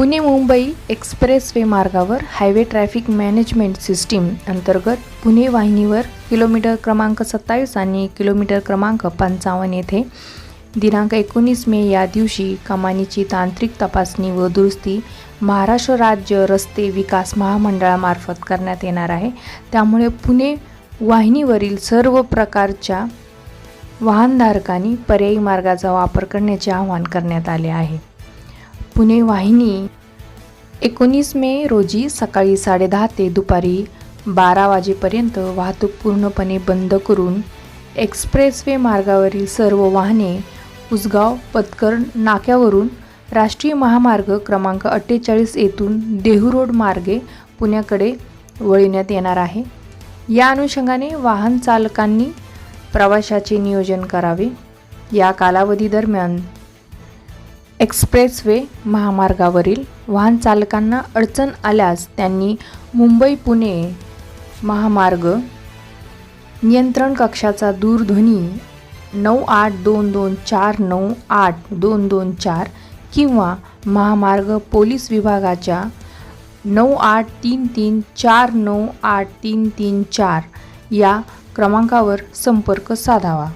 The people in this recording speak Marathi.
पुणे मुंबई एक्सप्रेसवे मार्गावर हायवे ट्रॅफिक मॅनेजमेंट सिस्टीम अंतर्गत पुणे वाहिनीवर किलोमीटर क्रमांक सत्तावीस आणि किलोमीटर क्रमांक पंचावन्न येथे दिनांक एकोणीस मे या दिवशी कमानीची तांत्रिक तपासणी व दुरुस्ती महाराष्ट्र राज्य रस्ते विकास महामंडळामार्फत करण्यात येणार आहे. त्यामुळे पुणे वाहिनीवरील सर्व प्रकारच्या वाहनधारकांनी पर्यायी मार्गाचा वापर करण्याचे आवाहन करण्यात आले आहे. पुणे वाहिनी. एकोणीस मे रोजी सकाळी साडेदहा ते दुपारी बारा वाजेपर्यंत वाहतूक पूर्णपणे बंद करून एक्सप्रेसवे मार्गावरील सर्व वाहने उसगाव पत्कर नाक्यावरून राष्ट्रीय महामार्ग क्रमांक अठ्ठेचाळीस येथून देहू रोड मार्गे पुण्याकडे वळविण्यात येणार आहे. या अनुषंगाने वाहन चालकांनी प्रवाशाचे नियोजन करावे. या कालावधी दरम्यान एक्सप्रेसवे महामार्गावरील वाहन चालकांना अडचण आल्यास त्यांनी मुंबई पुणे महामार्ग नियंत्रण कक्षाचा दूरध्वनी नऊ आठ दोन दोन चार नऊ आठ दोन दोन चार किंवा महामार्ग पोलीस विभागाच्या नऊ आठ तीन तीन चार नऊ आठ तीन तीन चार या क्रमांकावर संपर्क साधावा.